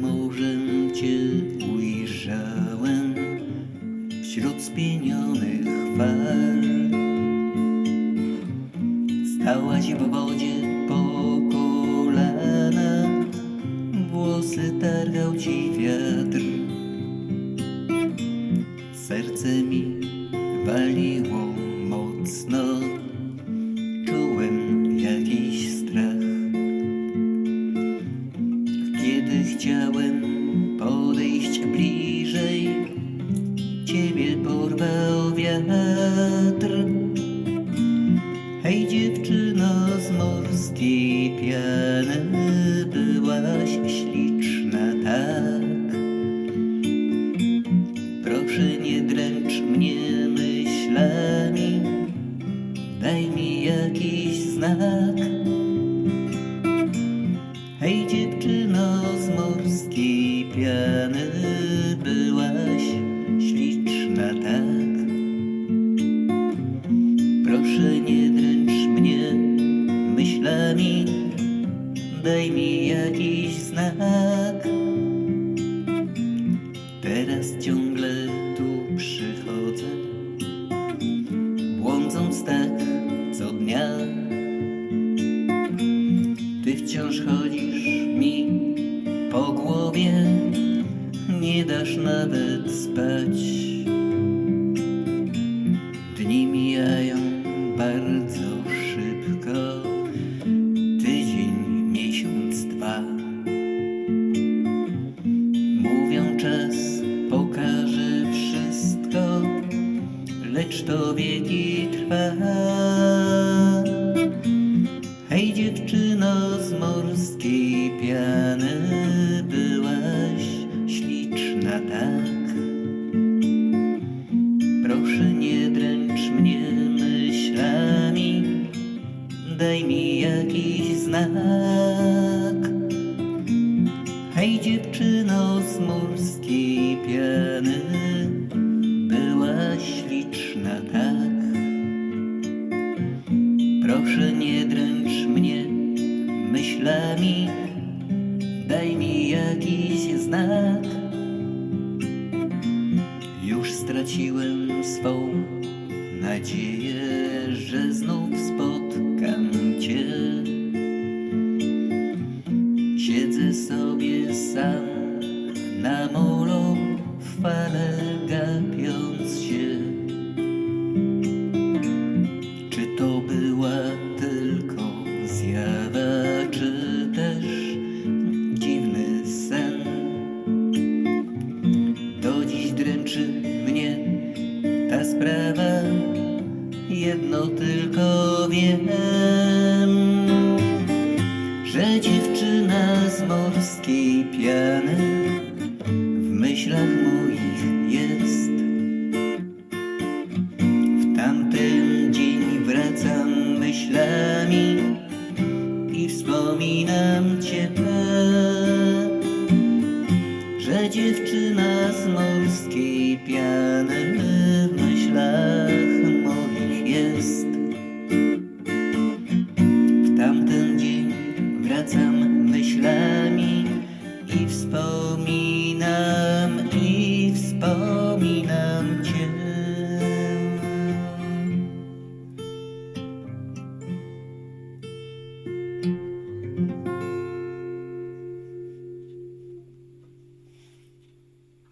Morzem cię ujrzałem Wśród spienionych fal. Stałaś w wodzie po kolana Włosy targał ci wiatr bliżej. Ciebie porwał wiatr. Hej dziewczyno z morskiej piany Byłaś śliczna tak? Proszę nie dręcz mnie myślami. Daj mi jakiś znak Daj mi jakiś znak. Teraz ciągle tu przychodzę Błądząc tak co dnia. Ty wciąż chodzisz mi po głowie Nie dasz nawet spać Lecz to wieki trwa. Hej dziewczyno z morskiej piany Byłaś śliczna tak? Proszę nie dręcz mnie myślami Daj mi jakiś znak. Hej dziewczyno z morskiej piany Proszę nie dręcz mnie myślami Daj mi jakiś znak. Już straciłem swą nadzieję, że znów spotkam Cię. Siedzę sobie sam na molo fale gapiąc się Jedno tylko wiem Że dziewczyna z morskiej piany W myślach moich jest. W tamten dzień wracam myślami I wspominam Cię że dziewczyna z morskiej piany w myślach podcast.